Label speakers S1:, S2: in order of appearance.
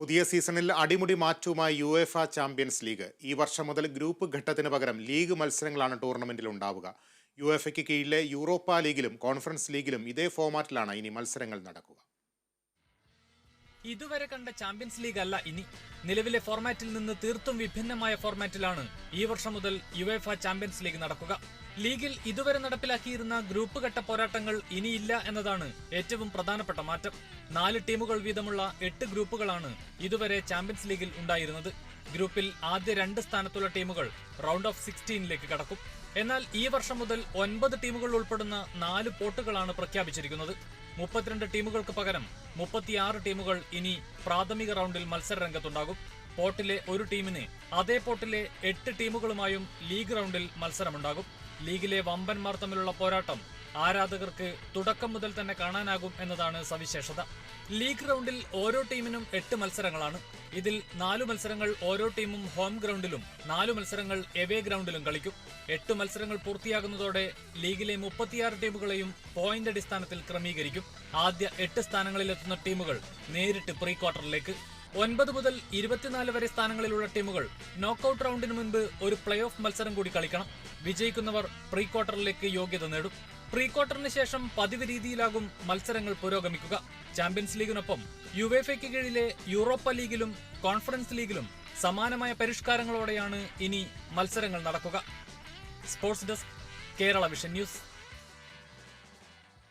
S1: പുതിയ സീസണിൽ അടിമുടി മാറ്റവുമായി യു എഫ ചാമ്പ്യൻസ് ലീഗ്. ഈ വർഷം മുതൽ ഗ്രൂപ്പ് ഘട്ടത്തിന് പകരം ലീഗ് മത്സരങ്ങളാണ് ടൂർണമെന്റിൽ ഉണ്ടാവുക. യു എഫയ്ക്ക് കീഴിലെ യൂറോപ്പ ലീഗിലും കോൺഫറൻസ് ലീഗിലും ഇതേ ഫോർമാറ്റിലാണ് ഇനി മത്സരങ്ങൾ നടക്കുക.
S2: ഇതുവരെ കണ്ട ചാമ്പ്യൻസ് ലീഗ് അല്ല ഇനി. നിലവിലെ ഫോർമാറ്റിൽ നിന്ന് തീർത്തും വിഭിന്നമായ ഫോർമാറ്റിലാണ് ഈ വർഷം മുതൽ യു എഫ് ചാമ്പ്യൻസ് ലീഗ് നടക്കുക. ലീഗിൽ ഇതുവരെ നടപ്പിലാക്കിയിരുന്ന ഗ്രൂപ്പ് ഘട്ട പോരാട്ടങ്ങൾ ഇനിയില്ല എന്നതാണ് ഏറ്റവും പ്രധാനപ്പെട്ട മാറ്റം. നാല് ടീമുകൾ വീതമുള്ള എട്ട് ഗ്രൂപ്പുകളാണ് ഇതുവരെ ചാമ്പ്യൻസ് ലീഗിൽ ഉണ്ടായിരുന്നത്. ഗ്രൂപ്പിൽ ആദ്യ രണ്ട് സ്ഥാനത്തുള്ള ടീമുകൾ റൗണ്ട് ഓഫ് സിക്സ്റ്റീനിലേക്ക് കടക്കും. എന്നാൽ ഈ വർഷം മുതൽ ഒൻപത് ടീമുകൾ ഉൾപ്പെടുന്ന നാല് പോട്ടുകളാണ് പ്രഖ്യാപിച്ചിരിക്കുന്നത്. മുപ്പത്തിരണ്ട് ടീമുകൾക്ക് പകരം മുപ്പത്തിയാറ് ടീമുകൾ ഇനി പ്രാഥമിക റൗണ്ടിൽ മത്സര രംഗത്തുണ്ടാകും പോട്ടിലെ ഒരു ടീമിന് അതേ പോട്ടിലെ എട്ട് ടീമുകളുമായും ലീഗ് റൗണ്ടിൽ മത്സരമുണ്ടാകും. ലീഗിലെ വമ്പന്മാർ തമ്മിലുള്ള പോരാട്ടം ആരാധകർക്ക് തുടക്കം മുതൽ തന്നെ കാണാനാകും എന്നതാണ് സവിശേഷത. ലീഗ് റൗണ്ടിൽ ഓരോ ടീമിനും എട്ട് മത്സരങ്ങളാണ്. ഇതിൽ നാലു മത്സരങ്ങൾ ഓരോ ടീമും ഹോം ഗ്രൗണ്ടിലും നാലു മത്സരങ്ങൾ എവേ ഗ്രൗണ്ടിലും കളിക്കും. എട്ട് മത്സരങ്ങൾ പൂർത്തിയാകുന്നതോടെ ലീഗിലെ മുപ്പത്തിയാറ് ടീമുകളെയും പോയിന്റ് അടിസ്ഥാനത്തിൽ ക്രമീകരിക്കും. ആദ്യ എട്ട് സ്ഥാനങ്ങളിലെത്തുന്ന ടീമുകൾ നേരിട്ട് പ്രീ ക്വാർട്ടറിലേക്ക് ഒൻപത് മുതൽ ഇരുപത്തിനാല് വരെ സ്ഥാനങ്ങളിലുള്ള ടീമുകൾ നോക്കൌട്ട് റൗണ്ടിന് മുൻപ് ഒരു പ്ലേ ഓഫ് മത്സരം കൂടി കളിക്കണം. വിജയിക്കുന്നവർ പ്രീ ക്വാർട്ടറിലേക്ക് യോഗ്യത നേടും. പ്രീ ക്വാർട്ടറിന് ശേഷം പതിവ് രീതിയിലാകും മത്സരങ്ങൾ പുരോഗമിക്കുക. ചാമ്പ്യൻസ് ലീഗിനൊപ്പം യുവേഫയ്ക്ക് കീഴിലെ യൂറോപ്പ ലീഗിലും കോൺഫറൻസ് ലീഗിലും സമാനമായ പരിഷ്കാരങ്ങളോടെയാണ് ഇനി മത്സരങ്ങൾ നടക്കുക. Sports desk Kerala vision news